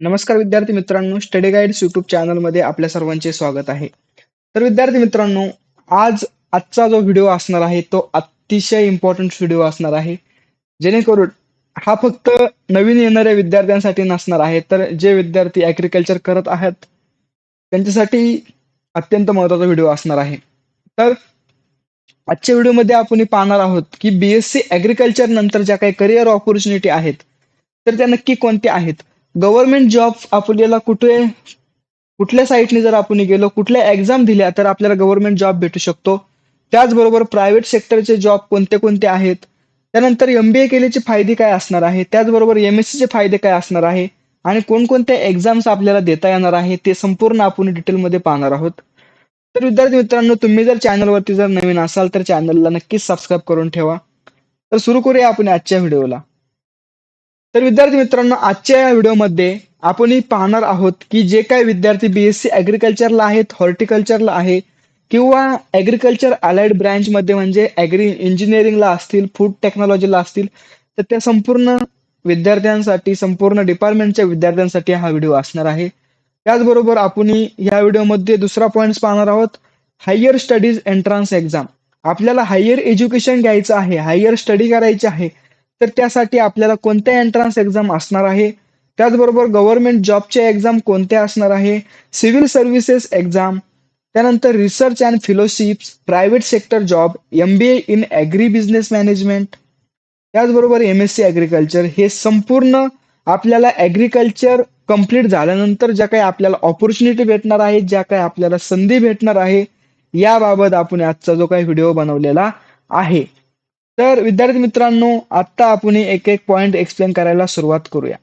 नमस्कार विद्यार्थी मित्रांनो स्टडी गाईड्स युट्यूब चॅनलमध्ये आपल्या सर्वांचे स्वागत आहे. तर विद्यार्थी मित्रांनो आज आजचा जो व्हिडिओ असणार आहे तो अतिशय इम्पॉर्टंट व्हिडिओ असणार आहे. जेणेकरून हा फक्त नवीन येणाऱ्या विद्यार्थ्यांसाठी नसणार आहे तर जे विद्यार्थी ॲग्रिकल्चर करत आहेत त्यांच्यासाठी अत्यंत महत्त्वाचा व्हिडिओ असणार आहे. तर आजच्या व्हिडिओमध्ये आपण पाहणार आहोत की बी एस सी ॲग्रिकल्चर नंतर ज्या काही करिअर ऑपॉर्च्युनिटी आहेत तर त्या नक्की कोणत्या आहेत? गव्हर्नमेंट जॉब आपल्याला कुठे कुठल्या साईटने जर आपण गेलो कुठल्या एक्झाम दिल्या तर आपल्याला गव्हर्नमेंट जॉब भेटू शकतो. त्याचबरोबर प्रायव्हेट सेक्टरचे जॉब कोणते कोणते आहेत? त्यानंतर एम बी ए केल्याचे फायदे काय असणार आहे? त्याचबरोबर एम एस सीचे फायदे काय असणार आहे? आणि कोणकोणत्या एक्झाम्स आपल्याला देता येणार आहे ते संपूर्ण आपण डिटेलमध्ये पाहणार आहोत. तर विद्यार्थी मित्रांनो तुम्ही जर चॅनलवरती जर नवीन असाल तर चॅनलला नक्कीच सबस्क्राईब करून ठेवा. तर सुरू करूया आपण आजच्या व्हिडिओला. तर विद्यार्थी मित्रांनो आजच्या या व्हिडिओमध्ये आपण पाहणार आहोत की जे काही विद्यार्थी बीएससी ॲग्रिकल्चरला आहेत हॉर्टिकल्चरला आहे किंवा ॲग्रिकल्चर अलाइड ब्रँचमध्ये म्हणजे ॲग्री इंजिनिअरिंगला असतील फूड टेक्नॉलॉजीला असतील तर त्या संपूर्ण विद्यार्थ्यांसाठी संपूर्ण डिपार्टमेंटच्या विद्यार्थ्यांसाठी हा व्हिडिओ असणार आहे. त्याचबरोबर आपण या व्हिडिओमध्ये दुसरा पॉईंट पाहणार आहोत हायर स्टडीज एंट्रन्स एक्झाम आपल्याला हायर एज्युकेशन घ्यायचं आहे हायर स्टडी करायची आहे तर त्यासाठी आपल्याला कोणत्या एंट्रन्स एक्झाम असणार आहे? त्याचबरोबर गव्हर्नमेंट जॉबच्या एक्झाम कोणत्या असणार आहे? सिव्हिल सर्व्हिसेस एक्झाम त्यानंतर research and fellowships private sector job M B A in agri business management त्याचबरोबर एम एस सी ॲग्रिकल्चर हे संपूर्ण आपल्याला ॲग्रिकल्चर कंप्लीट झाल्यानंतर ज्या काही आपल्याला ऑपॉर्च्युनिटी भेटणार आहे ज्या काही आपल्याला संधी भेटणार आहे याबाबत आपण आजचा जो काही व्हिडिओ बनवलेला आहे. तर विद्यार्थी मित्रांनो आता आपण एक एक पॉइंट एक्सप्लेन करायला सुरुवात करूया.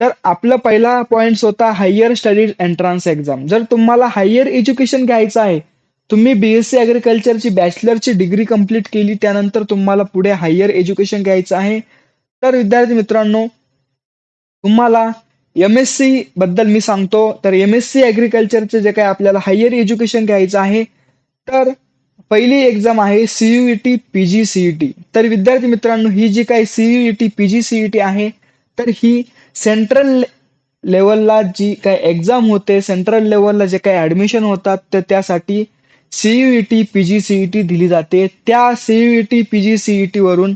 तर आपला पहिला पॉइंट होता हायर स्टडीज एंट्रन्स एक्झाम जर तुम्हाला हायर एज्युकेशन घ्यायचं आहे तुम्ही बीएससी ॲग्रिकल्चरची बॅचलरची डिग्री कंप्लीट केली त्यानंतर तुम्हाला पुढे हायर एज्युकेशन घ्यायचं आहे. तर विद्यार्थी मित्रांनो तुम्हाला एम एस सी बद्दल मी सांगतो. तर एम एस सी ॲग्रिकल्चरचे जे काही आपल्याला हायर एज्युकेशन घ्यायचं आहे तर पहिली एक्झाम आहे सीयूईटी पी जी सीईटी तर विद्यार्थी मित्रांनो ही जी काही सीयूईटी पी जी सीईटी आहे तर ही सेंट्रल लेवलला जी काही एक्झाम होते सेंट्रल लेवलला जे काही ऍडमिशन होतात तर त्यासाठी सीयूईटी पी जी सीईटी दिली जाते. त्या सीयूईटी पी जी सीईटी वरून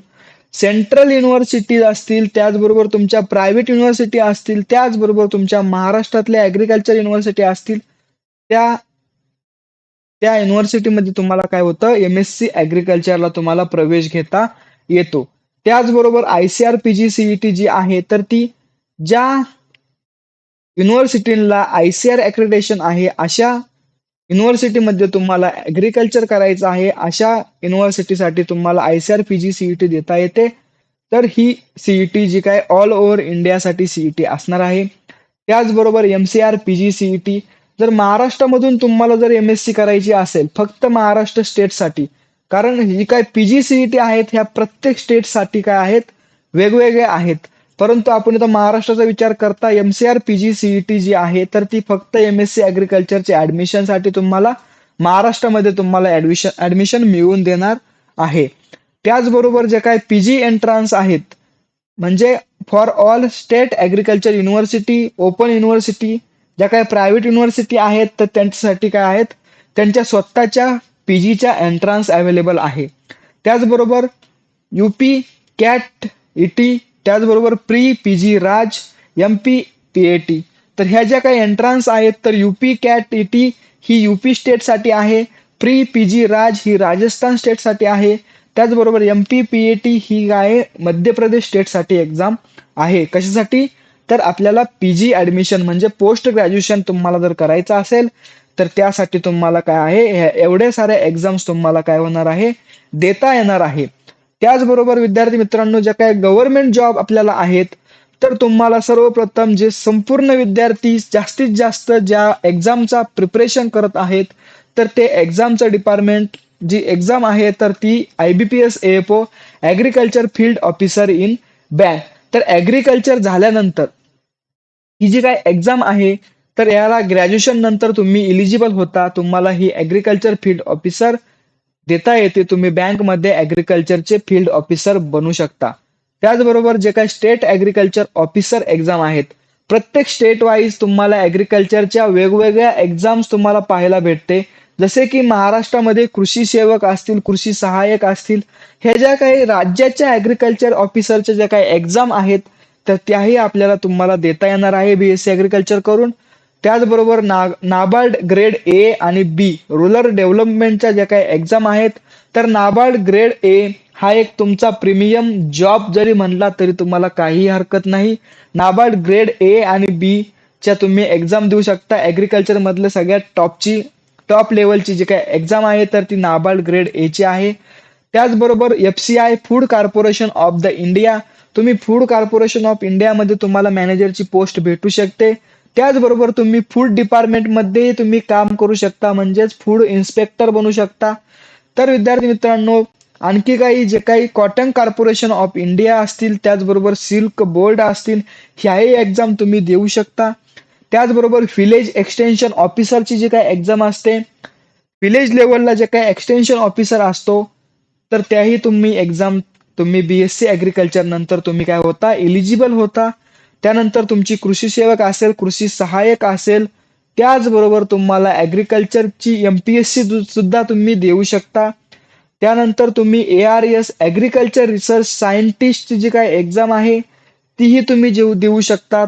सेंट्रल युनिव्हर्सिटीज असतील त्याचबरोबर तुमच्या प्रायव्हेट युनिव्हर्सिटी असतील त्याचबरोबर तुमच्या महाराष्ट्रातल्या ॲग्रिकल्चर युनिव्हर्सिटी असतील त्या त्या युनिव्हर्सिटीमध्ये तुम्हाला काय होतं? एम एस सी ॲग्रिकल्चरला तुम्हाला प्रवेश घेता येतो. त्याचबरोबर I C R P G CET जी आहे तर ती ज्या युनिव्हर्सिटीला आय सी आर ॲक्रेडेशन आहे अशा युनिव्हर्सिटीमध्ये तुम्हाला ॲग्रिकल्चर करायचं आहे अशा युनिव्हर्सिटीसाठी तुम्हाला I C R P G CET देता येते. तर ही सीईटी जी काय ऑल ओव्हर इंडियासाठी सीईटी असणार आहे. त्याचबरोबर M C R P G CET जर महाराष्ट्रामधून तुम्हाला जर एम एस सी करायची असेल फक्त महाराष्ट्र स्टेटसाठी कारण ही काय P G C E T आहेत ह्या प्रत्येक स्टेटसाठी काय आहेत वेगवेगळ्या आहेत. परंतु आपण इथं महाराष्ट्राचा विचार करता M C R P G CET जी आहे तर ती फक्त एम एस सी ॲग्रिकल्चरच्या ॲडमिशनसाठी तुम्हाला महाराष्ट्रामध्ये तुम्हाला ॲडमिशन ॲडमिशन मिळवून देणार आहे. त्याचबरोबर जे काय पी जी एंट्रान्स आहेत म्हणजे for all state agriculture university open university ज्या काही प्रायव्हेट युनिव्हर्सिटी आहेत तर त्यांच्यासाठी काय आहेत? त्यांच्या स्वतःच्या पी जीच्या एंट्रन्स अवेलेबल आहे. त्याचबरोबर U P CAT E T त्याचबरोबर pre P G Raj M P P A T तर ह्या ज्या काही एंट्रन्स आहेत तर U P CAT E T ही यू पी स्टेटसाठी आहे. प्री पी जी राज ही राजस्थान स्टेटसाठी आहे. त्याचबरोबर M P P A T ही काय मध्य प्रदेश स्टेटसाठी एक्झाम आहे. कशासाठी? तर आपल्याला पी जी ॲडमिशन म्हणजे पोस्ट ग्रॅज्युएशन तुम्हाला जर करायचं असेल तर त्यासाठी तुम्हाला काय आहे? एवढे सारे एक्झाम्स तुम्हाला काय होणार आहे? देता येणार आहे. त्याचबरोबर विद्यार्थी मित्रांनो ज्या काही गव्हर्नमेंट जॉब आपल्याला आहेत तर तुम्हाला सर्वप्रथम जे संपूर्ण विद्यार्थी जास्तीत जास्त ज्या एक्झामचा प्रिपरेशन करत आहेत तर ते एक्झामचं डिपार्टमेंट जी एक्झाम आहे तर ती I B P S F O agriculture field officer in bank तर ॲग्रिकल्चर झाल्यानंतर ही जी काय एक्झाम आहे तर याला ग्रॅज्युएशन नंतर तुम्ही इलिजिबल होता. तुम्हाला ही ॲग्रिकल्चर फील्ड ऑफिसर देता येते. तुम्ही बँकमध्ये ॲग्रिकल्चरचे फील्ड ऑफिसर बनू शकता. त्याचबरोबर जे काही स्टेट ॲग्रिकल्चर ऑफिसर एक्झाम आहेत प्रत्येक स्टेट वाईज तुम्हाला ॲग्रिकल्चरच्या वेगवेगळ्या एक्झाम्स तुम्हाला पाहायला भेटते. जसे की महाराष्ट्रामध्ये कृषी सेवक असतील कृषी सहाय्यक असतील हे ज्या काही राज्याच्या ॲग्रिकल्चर ऑफिसरच्या ज्या काही एक्झाम आहेत तर त्याही आपल्याला तुम्हाला देता येणार आहे बी एस सी ॲग्रिकल्चर करून. त्याचबरोबर ना नाबार्ड ग्रेड ए आणि बी रुरल डेव्हलपमेंटच्या ज्या काही एक्झाम आहेत तर नाबार्ड ग्रेड ए हा एक तुमचा प्रीमियम जॉब जरी म्हणला तरी तुम्हाला काही हरकत नाही. नाबार्ड ग्रेड ए आणि बी च्या तुम्ही एक्झाम देऊ शकता. ॲग्रिकल्चर मधले सगळ्यात टॉपची टॉप लेवलची जी काय एक्झाम आहे तर ती नाबार्ड ग्रेड ए ची आहे. त्याचबरोबर F C I food corporation of the India तुम्ही फूड कॉर्पोरेशन ऑफ इंडियामध्ये तुम्हाला मॅनेजरची पोस्ट भेटू शकते. त्याचबरोबर तुम्ही फूड डिपार्टमेंटमध्ये तुम्ही काम करू शकता म्हणजेच फूड इन्स्पेक्टर बनू शकता. तर विद्यार्थी मित्रांनो आणखी काही जे काही कॉटन कॉर्पोरेशन ऑफ इंडिया असतील त्याचबरोबर सिल्क बोर्ड असतील ह्याही एक्झाम तुम्ही देऊ शकता. त्याचबरोबर विलेज एक्सटेन्शन ऑफिसरची जी काही एक्झाम असते विलेज लेवलला जे काही एक्सटेन्शन ऑफिसर असतो तर त्याही तुम्ही एक्झाम तुम्ही बी एस सी ॲग्रिकल्चर नंतर तुम्ही काय होता? एलिजिबल होता. त्यानंतर तुमची कृषी सेवक असेल कृषी सहाय्यक असेल त्याचबरोबर तुम्हाला ॲग्रिकल्चरची एम पी एस सी सुद्धा तुम्ही देऊ शकता. त्यानंतर तुम्ही A R S agriculture research सायंटिस्टची जी काय एक्झाम आहे तीही तुम्ही जेऊ देऊ शकतात.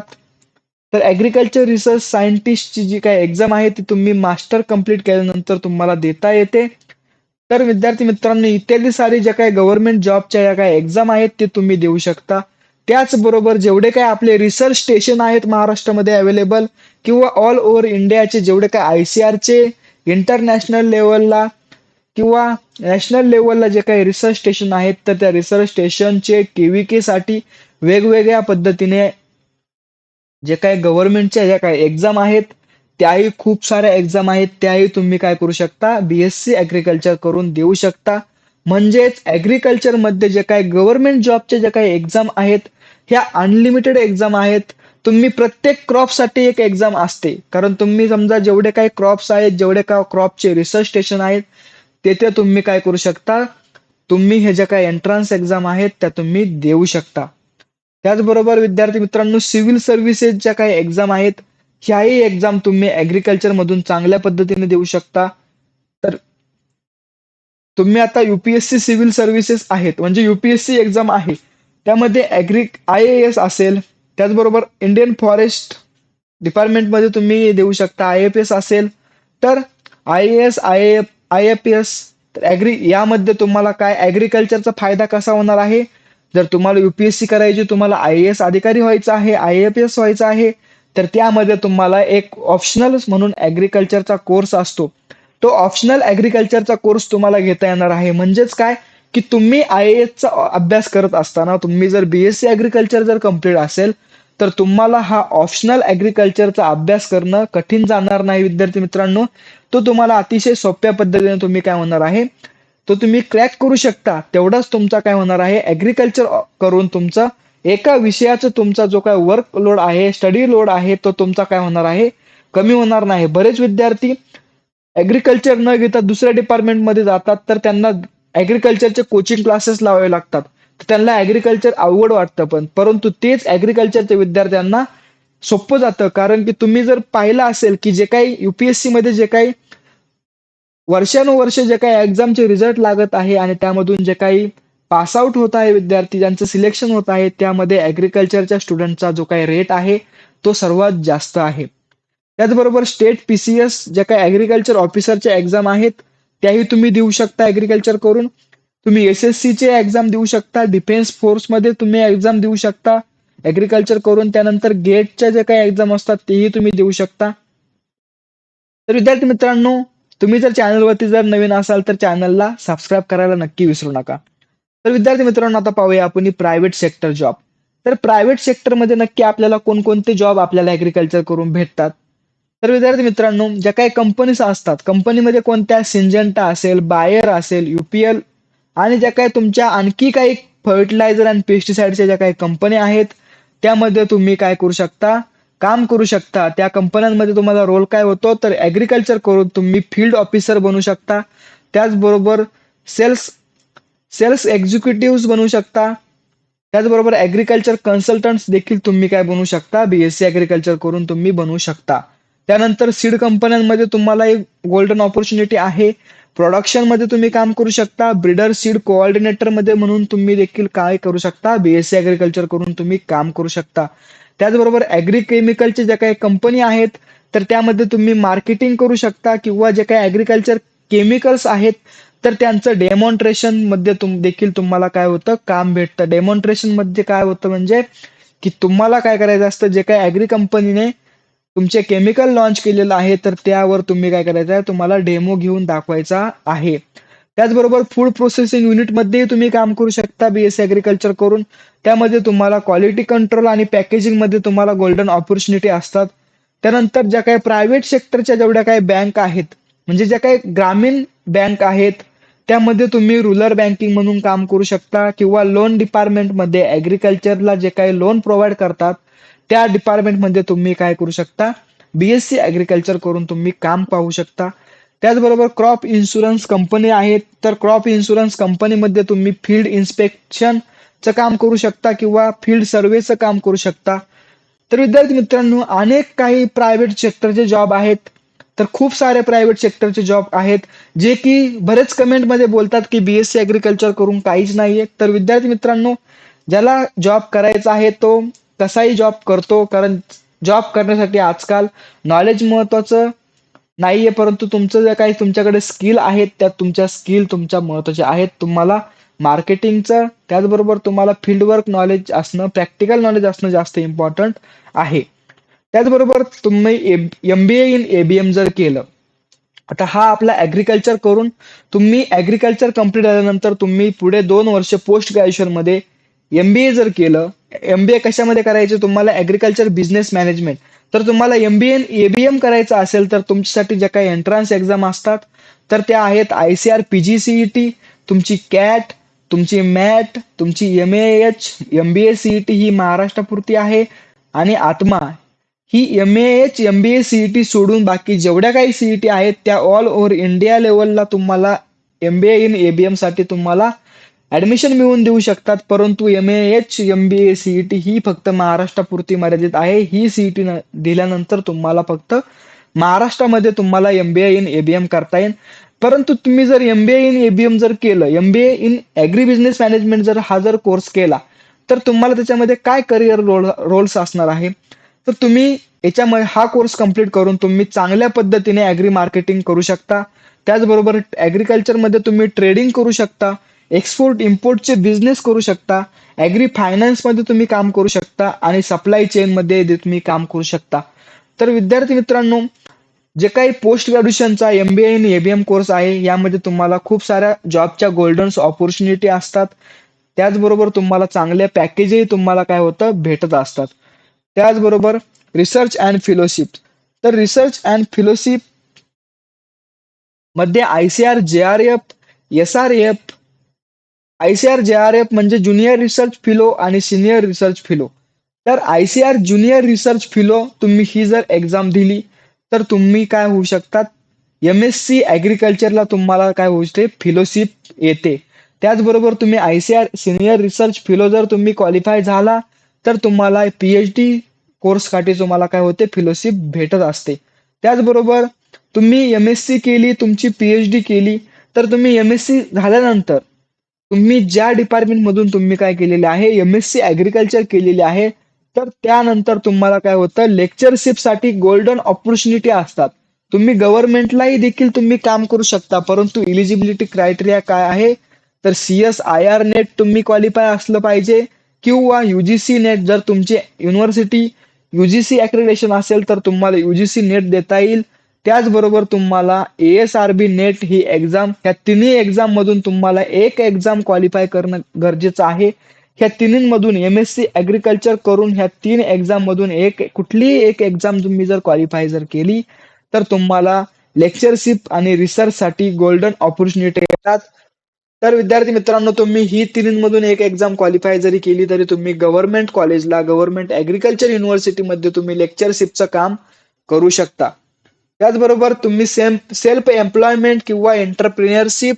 तर ॲग्रिकल्चर रिसर्च सायंटिस्टची जी काय एक्झाम आहे ती तुम्ही मास्टर कंप्लीट केल्यानंतर तुम्हाला देता येते. तर विद्यार्थी मित्रांनो इत्यादी सारी ज्या काही गव्हर्नमेंट जॉबच्या ज्या काही एक्झाम आहेत ते तुम्ही देऊ शकता. त्याचबरोबर जेवढे काय आपले रिसर्च स्टेशन आहेत महाराष्ट्रामध्ये अवेलेबल किंवा ऑल ओव्हर इंडियाचे जेवढे काय आय सी आरचे इंटरनॅशनल लेवलला किंवा नॅशनल लेवलला जे काही रिसर्च स्टेशन आहेत तर त्या रिसर्च स्टेशनचे केव्हीके साठी वेगवेगळ्या पद्धतीने जे काही गव्हर्नमेंटच्या ज्या काही एक्झाम आहेत त्याही खूप साऱ्या एक्झाम आहेत त्याही तुम्ही काय करू शकता? बी एस सी ॲग्रिकल्चर करून देऊ शकता. म्हणजेच ॲग्रिकल्चरमध्ये जे काही गव्हर्नमेंट जॉबच्या ज्या काही एक्झाम आहेत ह्या अनलिमिटेड एक्झाम आहेत. तुम्ही प्रत्येक क्रॉपसाठी एक एक्झाम असते. कारण तुम्ही समजा जेवढे काही क्रॉप्स आहेत जेवढे काय क्रॉपचे रिसर्च स्टेशन आहेत तेथे तुम्ही काय करू शकता? तुम्ही हे ज्या काही एंट्रन्स एक्झाम आहेत त्या तुम्ही देऊ शकता. त्याचबरोबर विद्यार्थी मित्रांनो सिव्हिल सर्व्हिसेसच्या काही एक्झाम आहेत ह्याही एक्झाम तुम्ही ॲग्रिकल्चर मधून चांगल्या पद्धतीने देऊ शकता. तर तुम्ही आता युपीएससी सिव्हिल सर्व्हिसेस आहेत. म्हणजे युपीएससी एक्झाम आहे. त्यामध्ये ऍग्री आय ए एस असेल. त्याचबरोबर इंडियन फॉरेस्ट डिपार्टमेंटमध्ये तुम्ही देऊ शकता. आय एफ एस असेल. तर I A S I F I F S तर ॲग्री यामध्ये तुम्हाला काय ॲग्रिकल्चरचा फायदा कसा होणार आहे? जर तुम्हाला युपीएससी करायची तुम्हाला आय एस अधिकारी व्हायचं आहे आय एफ एस व्हायचं आहे तर त्यामध्ये तुम्हाला एक ऑप्शनल म्हणून ॲग्रिकल्चरचा कोर्स असतो. तो ऑप्शनल ॲग्रिकल्चरचा कोर्स तुम्हाला घेता येणार आहे. म्हणजेच काय? की तुम्ही आय एसचा अभ्यास करत असताना तुम्ही जर बी एस सी ॲग्रिकल्चर जर कंप्लीट असेल तर तुम्हाला हा ऑप्शनल ॲग्रिकल्चरचा अभ्यास करणं कठीण जाणार नाही विद्यार्थी मित्रांनो. तो तुम्हाला अतिशय सोप्या पद्धतीने तुम्ही काय होणार आहे? तो तुम्ही क्रॅक करू शकता. तेवढाच तुमचा काय होणार आहे? ॲग्रिकल्चर करून तुमचं एका विषयाचा तुमचा जो काय वर्क लोड आहे स्टडी लोड आहे तो तुमचा काय होणार आहे? कमी होणार नाही. बरेच विद्यार्थी ऍग्रिकल्चर न घेता दुसऱ्या डिपार्टमेंटमध्ये जातात तर त्यांना ऍग्रिकल्चरचे कोचिंग क्लासेस लावावे लागतात. तर त्यांना ऍग्रिकल्चर अवघड वाटतं पण. परंतु तेच ऍग्रिकल्चरच्या विद्यार्थ्यांना सोपं जातं. कारण की तुम्ही जर पाहिलं असेल की जे काही युपीएससी मध्ये जे काही वर्षानुवर्ष जे काही एक्झामचे रिझल्ट लागत आहे आणि त्यामधून जे काही पास आउट होत आहे विद्यार्थी ज्यांचं सिलेक्शन होत आहे त्यामध्ये ॲग्रिकल्चरच्या स्टुडंटचा जो काही रेट आहे तो सर्वात जास्त आहे. त्याचबरोबर स्टेट पी सी एस ज्या काही ॲग्रिकल्चर ऑफिसरच्या एक्झाम आहेत त्याही तुम्ही देऊ शकता ॲग्रिकल्चर करून. तुम्ही एस एस सीचे एक्झाम देऊ शकता डिफेन्स फोर्समध्ये तुम्ही एक्झाम देऊ शकता. ॲग्रिकल्चर करून त्यानंतर गेटच्या जे काही एक्झाम असतात तेही तुम्ही देऊ शकता. तर विद्यार्थी मित्रांनो तुम्ही जर चॅनलवरती जर नवीन असाल तर चॅनलला सबस्क्राईब करायला नक्की विसरू नका. तर विद्यार्थी मित्रांनो आता पाहूया आपण प्रायव्हेट सेक्टर जॉब तर प्रायव्हेट सेक्टरमध्ये नक्की आपल्याला कोणकोणते जॉब आपल्याला ॲग्रिकल्चर करून भेटतात? तर विद्यार्थी मित्रांनो ज्या काही कंपनीज असतात कंपनीमध्ये कोणत्या सिंजंटा असेल बायर असेल युपीएल आणि ज्या काही तुमच्या आणखी काही फर्टिलायझर आणि पेस्टिसाइडच्या ज्या काही कंपन्या आहेत त्यामध्ये तुम्ही काय करू शकता? काम करू शकता. त्या कंपन्यांमध्ये तुम्हाला रोल काय होतो? तर ॲग्रिकल्चर करून तुम्ही फील्ड ऑफिसर बनू शकता. त्याचबरोबर सेल्स सेल्स एक्झिक्युटिव्ह बनू शकता. त्याचबरोबर ॲग्रिकल्चर कन्सल्टंट्स देखील तुम्ही काय बनवू शकता? बीएससी ॲग्रिकल्चर करून तुम्ही बनवू शकता. त्यानंतर सीड कंपन्यांमध्ये तुम्हाला एक गोल्डन ऑपॉर्च्युनिटी आहे. प्रोडक्शनमध्ये तुम्ही काम करू शकता. ब्रिडर सीड कोऑर्डिनेटरमध्ये म्हणून तुम्ही देखील काय करू शकता? बीएससी ॲग्रिकल्चर करून तुम्ही काम करू शकता. त्याचबरोबर ऍग्री ज्या काही कंपनी आहेत तर त्यामध्ये तुम्ही मार्केटिंग करू शकता किंवा जे काही ऍग्रिकल्चर केमिकल्स आहेत तर त्यांचं डेमॉन्स्ट्रेशनमध्ये तुम देखील तुम्हाला काय होतं? काम भेटतं. डेमॉन्स्ट्रेशनमध्ये काय होतं म्हणजे की तुम्हाला काय करायचं असतं? जे काही ऍग्री कंपनीने तुमचे केमिकल लॉन्च केलेलं आहे तर त्यावर तुम्ही काय करायचं आहे? तुम्हाला डेमो घेऊन दाखवायचा आहे. त्याचबरोबर फूड प्रोसेसिंग युनिटमध्येही तुम्ही काम करू शकता बीएससी ऍग्रिकल्चर करून. त्यामध्ये तुम्हाला क्वालिटी कंट्रोल आणि पॅकेजिंगमध्ये तुम्हाला गोल्डन ऑपॉर्च्युनिटी असतात. त्यानंतर ज्या काही प्रायव्हेट सेक्टरच्या जेवढ्या काही बँक आहेत म्हणजे ज्या काही ग्रामीण बँक आहेत त्यामध्ये तुम्ही रुरल बँकिंग म्हणून काम करू शकता किंवा लोन डिपार्टमेंटमध्ये ॲग्रिकल्चरला जे काही लोन प्रोव्हाइड करतात त्या डिपार्टमेंटमध्ये तुम्ही काय करू शकता? बीएससी ॲग्रिकल्चर करून तुम्ही काम पाहू शकता. त्याचबरोबर क्रॉप इन्शुरन्स कंपनी आहेत. तर क्रॉप इन्शुरन्स कंपनीमध्ये तुम्ही फील्ड इन्स्पेक्शनचं काम करू शकता किंवा फील्ड सर्वेचं काम करू शकता. तर विद्यार्थी मित्रांनो अनेक काही प्रायव्हेट सेक्टरचे जॉब आहेत. तर खूप सारे प्रायव्हेट सेक्टरचे जॉब आहेत जे की बरेच कमेंटमध्ये बोलतात की बीएससी ऍग्रिकल्चर करून काहीच नाहीये. तर विद्यार्थी मित्रांनो ज्याला जॉब करायचा आहे तो कसाही जॉब करतो कारण जॉब करण्यासाठी आजकाल नॉलेज महत्वाचं नाहीये परंतु तुमचं जे काही तुमच्याकडे स्किल आहेत त्यात तुमच्या स्किल तुमच्या महत्त्वाच्या आहेत. तुम्हाला मार्केटिंगचं त्याचबरोबर तुम्हाला फील्ड वर्क नॉलेज असणं प्रॅक्टिकल नॉलेज असणं जास्त इम्पॉर्टंट आहे. त्याचबरोबर तुम्ही M B A in ABM जर केलं आता हा आपला ऍग्रिकल्चर करून तुम्ही ऍग्रिकल्चर कंप्लीट झाल्यानंतर तुम्ही पुढे दोन वर्ष पोस्ट ग्रॅज्युएशनमध्ये एमबीए जर केलं एमबीए कशामध्ये करायचे? तुम्हाला ऍग्रिकल्चर बिझनेस मॅनेजमेंट तर तुम्हाला एमबीए एबीएम करायचं असेल तर तुमच्यासाठी ज्या काही एंट्रन्स एक्झाम असतात तर त्या आहेत I C R P G CET तुमची कॅट तुमची मॅट तुमची M H M B A CET ही महाराष्ट्रापुरती आहे. आणि आत्मा ही M H M B A CET सोडून बाकी जेवढ्या काही सीईटी आहेत त्या ऑल ओव्हर इंडिया लेवलला तुम्हाला एम बी ए इन एबीएमसाठी तुम्हाला ऍडमिशन मिळवून देऊ शकतात. परंतु M H M B A CET ही फक्त महाराष्ट्रापुरती मर्यादित आहे. ही सीईटी दिल्यानंतर तुम्हाला फक्त महाराष्ट्रामध्ये तुम्हाला एमबीए इन एबीएम करता येईल. परंतु तुम्ही जर एमबीए इन एबीएम जर केलं MBA in agri business management जर हा जर कोर्स केला तर तुम्हाला त्याच्यामध्ये काय करिअर रोल रोल्स असणार आहे? तर तुम्ही याच्यामध्ये हा कोर्स कंप्लीट करून तुम्ही चांगल्या पद्धतीने ऍग्री मार्केटिंग करू शकता. त्याचबरोबर ऍग्रिकल्चरमध्ये तुम्ही ट्रेडिंग करू शकता. एक्सपोर्ट इम्पोर्टचे बिझनेस करू शकता. ऍग्री फायनान्समध्ये तुम्ही काम करू शकता आणि सप्लाय चेनमध्ये तुम्ही काम करू शकता. तर विद्यार्थी मित्रांनो जे काही पोस्ट ग्रॅज्युएशनचा एमबीए आणि एबीएम कोर्स आहे यामध्ये तुम्हाला खूप साऱ्या जॉबच्या गोल्डन ऑपॉर्च्युनिटी असतात. त्याचबरोबर तुम्हाला चांगले पॅकेजही तुम्हाला काय होतं? भेटत असतात. त्याचबरोबर रिसर्च अँड फेलोशिप तर research and फेलोशिपमध्ये I C R J R F S R F I C R J R F म्हणजे ज्युनियर रिसर्च फिलो आणि सिनियर रिसर्च फिलो तर I C R junior research fellow तुम्ही ही जर exam दिली तर तुम्ही काय होऊ शकतात? एम एस सी ॲग्रिकल्चरला तुम्हाला काय होऊ शकते? फिलोशिप येते. त्याचबरोबर तुम्ही I C R senior research fellow जर तुम्ही क्वालिफाय झाला तर तुम्हाला पीएच डी कोर्ससाठी तुम्हाला काय होते? फिलोशिप भेटत असते. त्याचबरोबर तुम्ही एम एस सी केली तुमची पीएच डी केली तर तुम्ही एम एस सी झाल्यानंतर तुम्ही ज्या डिपार्टमेंट मधून तुम्ही काय केलेले आहे? एम एस सी ॲग्रिकल्चर केलेले आहे. तर त्यानंतर तुम्हाला काय होतं? लेक्चरशिपसाठी गोल्डन ऑपॉर्च्युनिटी असतात. तुम्ही गव्हर्नमेंटलाही देखील तुम्ही काम करू शकता परंतु इलिजिबिलिटी क्रायटेरिया काय आहे? तर C S I R NET तुम्ही क्वालिफाय असलं पाहिजे. किंवा युजीसी नेट जर तुमची युनिव्हर्सिटी युजीसी अक्रेडेशन असेल तर तुम्हाला युजीसी नेट देता येईल. त्याचबरोबर तुम्हाला A S R B NET he exam ह्या तिन्ही एक्झाम मधून तुम्हाला एक एक्झाम क्वालिफाय करणं गरजेचं आहे. ह्या तिन्हीमधून एम एस सी ऍग्रिकल्चर करून ह्या तीन एक्झाम मधून एक कुठलीही एक एक्झाम तुम्ही जर क्वालिफाय जर केली तर तुम्हाला लेक्चरशिप आणि रिसर्चसाठी गोल्डन ऑपॉर्च्युनिटी येतात तर विद्यार्थी मित्रांनो तुम्ही ही तिन्हीमधून एक एक्झाम क्वालिफाय जरी केली तरी तुम्ही गव्हर्नमेंट कॉलेजला गव्हर्नमेंट ऍग्रिकल्चर युनिव्हर्सिटीमध्ये तुम्ही लेक्चरशिपचं काम करू शकता. त्याचबरोबर तुम्ही सेम सेल्फ एम्प्लॉयमेंट किंवा एंटरप्रिनरशिप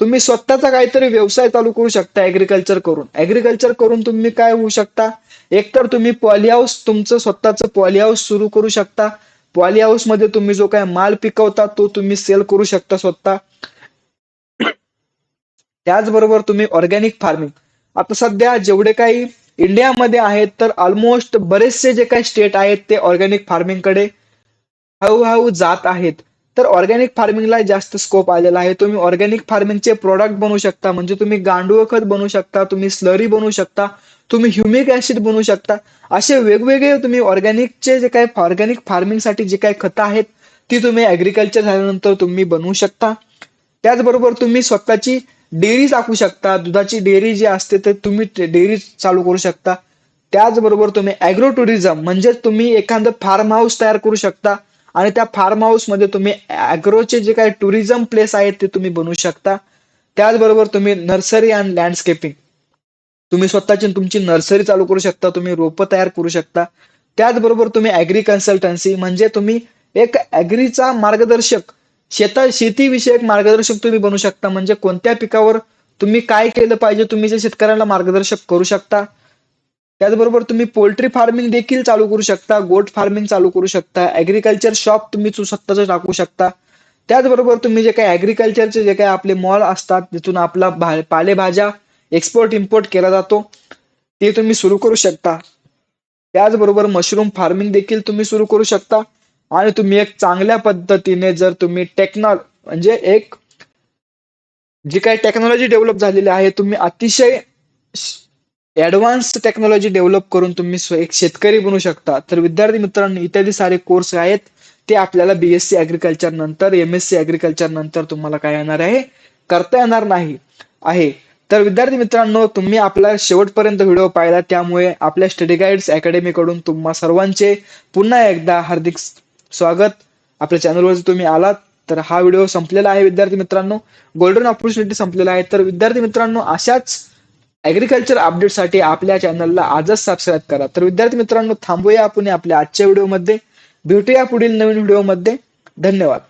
तुम्ही स्वतःचा काहीतरी व्यवसाय चालू करू शकता ऍग्रिकल्चर करून. ऍग्रिकल्चर करून तुम्ही काय होऊ शकता? एकतर तुम्ही पॉली हाऊस तुमचं स्वतःचं पॉली हाऊस सुरू करू शकता. पॉली हाऊसमध्ये तुम्ही जो काय माल पिकवता तो तुम्ही सेल करू शकता स्वतः. त्याचबरोबर तुम्ही ऑर्गॅनिक फार्मिंग आता सध्या जेवढे काही इंडियामध्ये आहेत तर ऑलमोस्ट बरेचसे जे काही स्टेट आहेत ते ऑर्गॅनिक फार्मिंगकडे हळूहळू जात आहेत. तर ऑर्गॅनिक फार्मिंगला जास्त स्कोप आलेला आहे. तुम्ही ऑर्गॅनिक फार्मिंगचे प्रोडक्ट बनवू शकता. म्हणजे तुम्ही गांडूळ खत बनवू शकता तुम्ही स्लरी बनवू शकता तुम्ही ह्युमिक ऍसिड बनवू शकता. असे वेगवेगळे तुम्ही ऑर्गॅनिकचे जे काही ऑर्गॅनिक फार्मिंगसाठी जे काही खतं आहेत ती तुम्ही ऍग्रिकल्चर झाल्यानंतर तुम्ही बनवू शकता. त्याचबरोबर तुम्ही स्वतःची डेअरी टाकू शकता दुधाची डेअरी जी असते तर तुम्ही डेअरी चालू करू शकता. त्याचबरोबर तुम्ही ॲग्रो टुरिझम म्हणजे तुम्ही एखादं फार्म हाऊस तयार करू शकता आणि त्या फार्म हाऊसमध्ये तुम्ही ॲग्रोचे जे काही टुरिझम प्लेस आहेत ते तुम्ही बनवू शकता. त्याचबरोबर तुम्ही नर्सरी अँड लँडस्केपिंग तुम्ही स्वतःची तुमची नर्सरी चालू करू शकता तुम्ही रोपं तयार करू शकता. त्याचबरोबर तुम्ही ॲग्री कन्सल्टन्सी म्हणजे तुम्ही एक ॲग्रीचा मार्गदर्शक शेता शेतीविषयक मार्गदर्शक तुम्ही बनू शकता. म्हणजे कोणत्या पिकावर तुम्ही काय केलं पाहिजे तुम्ही जे शेतकऱ्यांना मार्गदर्शक करू शकता. त्याचबरोबर तुम्ही पोल्ट्री फार्मिंग देखील चालू करू शकता. गोट फार्मिंग चालू करू शकता. ऍग्रिकल्चर शॉप तुम्ही स्वतःच टाकू शकता. त्याचबरोबर तुम्ही जे काही ऍग्रिकल्चरचे जे काही आपले मॉल असतात तिथून आपला पालेभाज्या एक्सपोर्ट इम्पोर्ट केला जातो ते तुम्ही सुरू करू शकता. त्याचबरोबर मशरूम फार्मिंग देखील तुम्ही सुरू करू शकता. आणि तुम्ही एक चांगल्या पद्धतीने जर तुम्ही टेक्नॉल म्हणजे एक जी काही टेक्नॉलॉजी डेव्हलप झालेली आहे तुम्ही अतिशय ऍडव्हान्स टेक्नॉलॉजी डेव्हलप करून तुम्ही एक शेतकरी बनू शकता. तर विद्यार्थी मित्रांनो इत्यादी सारे कोर्स आहेत. ते आपल्याला बीएससी अॅग्रिकल्चर नंतर एम एस सी अॅग्रिकल्चर नंतर तुम्हाला काय येणार आहे? करता येणार नाही आहे. तर विद्यार्थी मित्रांनो तुम्ही आपला शेवटपर्यंत व्हिडिओ पाहिला. त्यामुळे आपल्या स्टडी गाईड्स अकॅडमीकडून तुम्हा सर्वांचे पुन्हा एकदा हार्दिक स्वागत. आपल्या चॅनलवर तुम्ही आलात तर हा व्हिडिओ संपलेला आहे विद्यार्थी मित्रांनो. गोल्डन ऑपॉर्च्युनिटी संपलेला आहे. तर विद्यार्थी मित्रांनो अशाच ॲग्रिकल्चर अपडेटसाठी आपल्या चॅनलला आजच सबस्क्राईब करा. तर विद्यार्थी मित्रांनो थांबूया आपण आपल्या आजच्या व्हिडिओमध्ये भेटूया पुढील नवीन व्हिडिओमध्ये धन्यवाद.